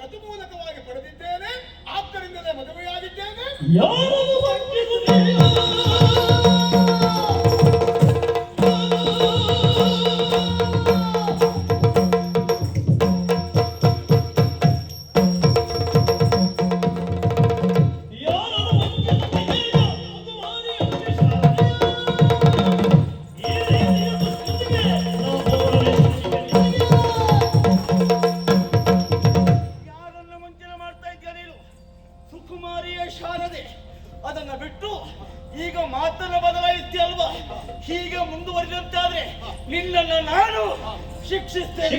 ಶತಮೂಲಕವಾಗಿ ಪಡೆದಿದ್ದೇನೆ. ಆದ್ದರಿಂದಲೇ ಮದುವೆಯಾಗಿದ್ದೇನೆ. ಕಾರ್ಯ ಶಾರದೆ. ಅದನ್ನ ಬಿಟ್ಟು ಈಗ ಮಾತನ್ನ ಬದಲಾಯಿತಿ ಅಲ್ವಾ ಹೀಗೆ ಮುಂದುವರಿದಂತಾದ್ರೆ ನಿನ್ನನ್ನು ನಾನು ಶಿಕ್ಷಿಸ್ತೇನೆ.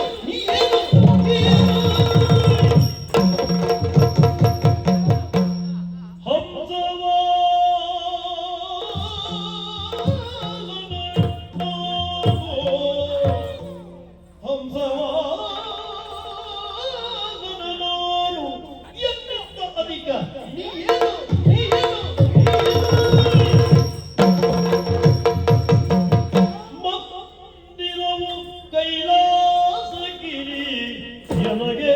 ಎನಗೆ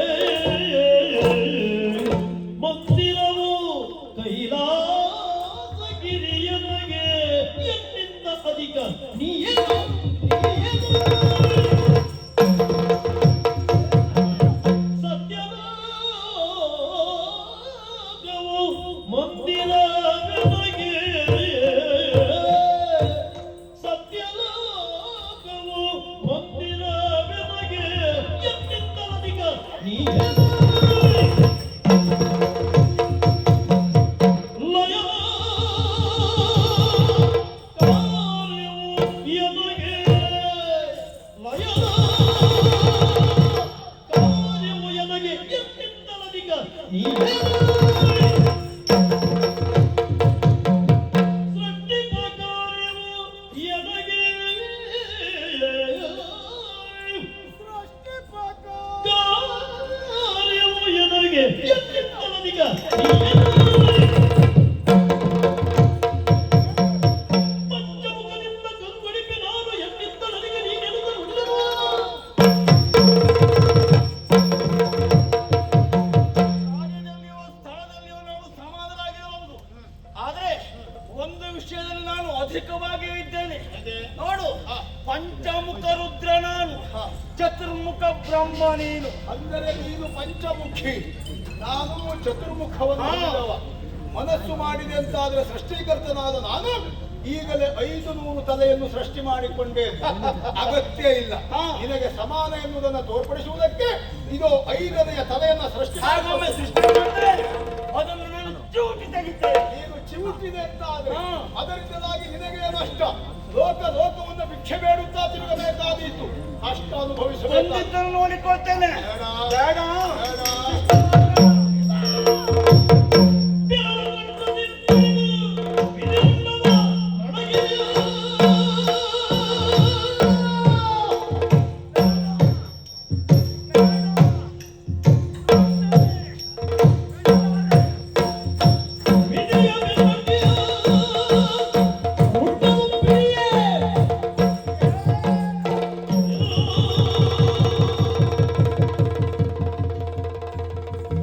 ನೋಡು ಪಂಚಮುಖ ರುದ್ರ ನಾನು ಚತುರ್ಮುಖ ಬ್ರಹ್ಮ ನೀನು. ಅಂದರೆ ನೀನು ಪಂಚಮುಖಿ ನಾನು ಚತುರ್ಮುಖವನ್ನು. ಮನಸ್ಸು ಮಾಡಿದೆ ಅಂತಾದ್ರೆ ಸೃಷ್ಟಿಕರ್ತನಾದ ನಾನು ಈಗಲೇ ಐದು ನೂರು ತಲೆಯನ್ನು ಸೃಷ್ಟಿ ಮಾಡಿಕೊಂಡೆ. ಅಗತ್ಯ ಇಲ್ಲ. ನಿನಗೆ ಸಮಾನ ಎನ್ನುವುದನ್ನು ತೋರ್ಪಡಿಸುವುದಕ್ಕೆ ಇದು ಐದನೆಯ ತಲೆಯನ್ನು ಸೃಷ್ಟಿ ಅದನ್ನು ನಾನು ಚೂಟಿ ತೆಗಿತೇನೆ. ನೀನು ಚಿವುಟಿದೆ ಅಂತಾದ್ರೆ ಹಾ. ಅದರಿಂದಾಗಿ ನಿನಗೆ ನಷ್ಟ? ಲೋಕ ಲೋಕವನ್ನು ಭಿಕ್ಷೆ ಬೇಡುತ್ತಾ ತಿರುಗಬೇಕಾದೀತು. ಅಷ್ಟು ಅನುಭವಿಸಬೇಕು ನೋಡಿಕೊಳ್ತೇನೆ.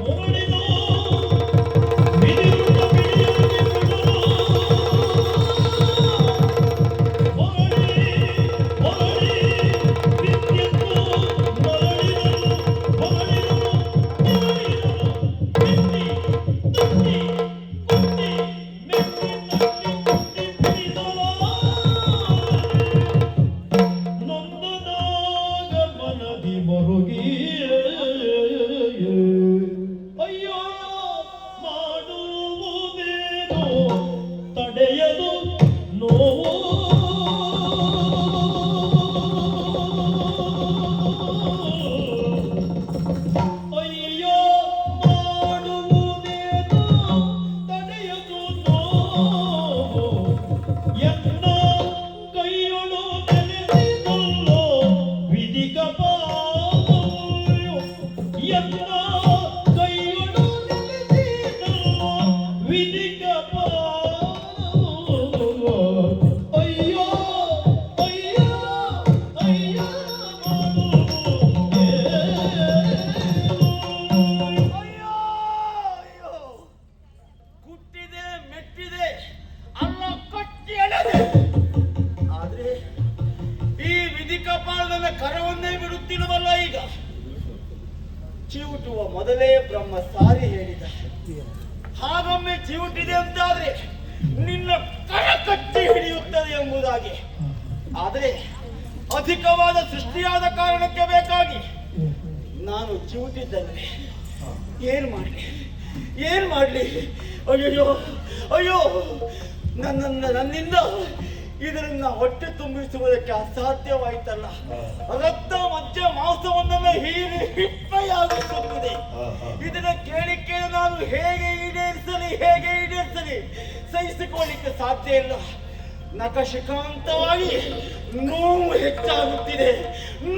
Vamos ಈ ಕಾಪಾಡದ ಕರವನ್ನೇ ಬಿಡುತ್ತಿರುವಲ್ಲ ಈಗ. ಚಿವುಟುವ ಮೊದಲೇ ಬ್ರಹ್ಮ ಸಾರಿ ಹೇಳಿದ. ಹಾಗೊಮ್ಮೆ ಚಿವುಟಿದೆ ಅಂತಾದ್ರೆ ನಿನ್ನ ಕರ ಕಟ್ಟಿ ಹಿಡಿಯುತ್ತದೆ ಎಂಬುದಾಗಿ. ಆದರೆ ಅಧಿಕವಾದ ಸೃಷ್ಟಿಯಾದ ಕಾರಣಕ್ಕೆ ಬೇಕಾಗಿ ನಾನು ಚೀವುಟಿದ್ದಲ್ಲಿ ಏನ್ ಮಾಡಲಿ? ಏನ್ ಮಾಡಲಿ? ಅಯ್ಯೋ ಅಯ್ಯೋ ನನ್ನ ನನ್ನಿಂದ ಇದನ್ನ ಹೊಟ್ಟೆ ತುಂಬಿಸುವುದಕ್ಕೆ ಅಸಾಧ್ಯವಾಯ್ತಲ್ಲ. ರಕ್ತ ಮಜ್ಜ ಮಾಂಸವನ್ನೆಲ್ಲ ಹೀರಿ ಹಿಪ್ಪೆಯಾಗುತ್ತಿದೆ ಇದನ್ನ ಕೇಳಿಕೆ ಕೇಳಿ ನಾನು ಹೇಗೆ ಈಡೇರಿಸಲಿ ಹೇಗೆ ಈಡೇರಿಸಲಿ ಸಹಿಸಿಕೊಳ್ಳಿಕ್ಕೆ ಸಾಧ್ಯ ಇಲ್ಲ. ನಕಶಿಕಾಂತವಾಗಿ ನೋವು ಹೆಚ್ಚಾಗುತ್ತಿದೆ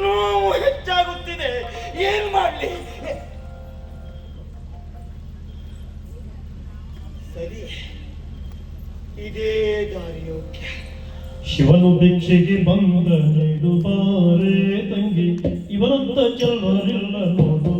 ನೋವು ಹೆಚ್ಚಾಗುತ್ತಿದೆ. ಏನ್ ಮಾಡಲಿ? ಸರಿ ಇದೇ ದಾರಿ ಯೋಗ್ಯ ಶಿವನು ಭಿಕ್ಷೆಗೆ ಬಂದ ನೀಡು ಬಾರೆ ತಂಗಿ ಇವರಂತ ಚೆಲ್ಲರಿಲ್ಲ ನೋಡು.